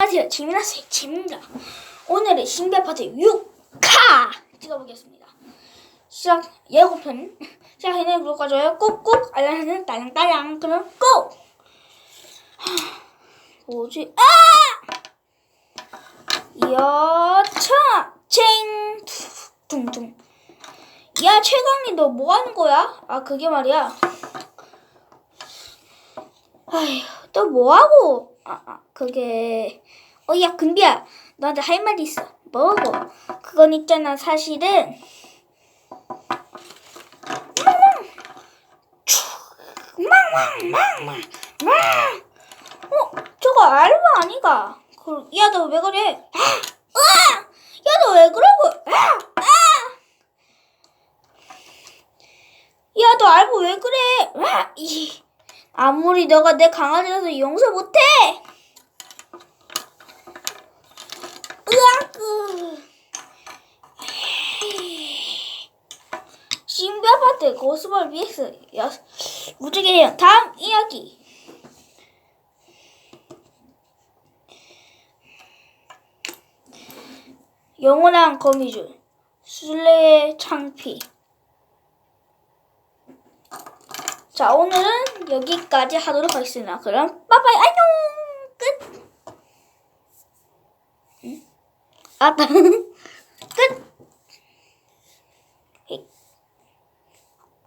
안녕하세요. 재미나스의 재입니다 오늘은 신비 아파트 6카 찍어보겠습니다. 시작 예고편 시작해는 구독과 좋아요 꾹꾹 알람 설정 딸랑딸랑 그럼 고! 하, 뭐지? 아! 여차 챙 둥둥 야 최강이 너 뭐 하는 거야? 아 그게 말이야. 아휴 또 뭐 하고? 아, 아 그게 어야 금비야 너한테 할 말이 있어. 뭐고? 그건 있잖아 사실은 망망망망망 어 저거 알바 아니가? 그, 야너 왜 그래? 아! 야너 왜 그러고? 야, 너 알고 왜 그래? 와, 이. 아무리 너가 내 강아지라서 용서 못해. 으악. 신비 아파트 고스벌 BX 여 무지개형 다음 이야기. 영원한 거미줄 술래의 창피. 자, 오늘은 여기까지 하도록 하겠습니다. 그럼 빠빠이 안녕! 끝! 아, 끝!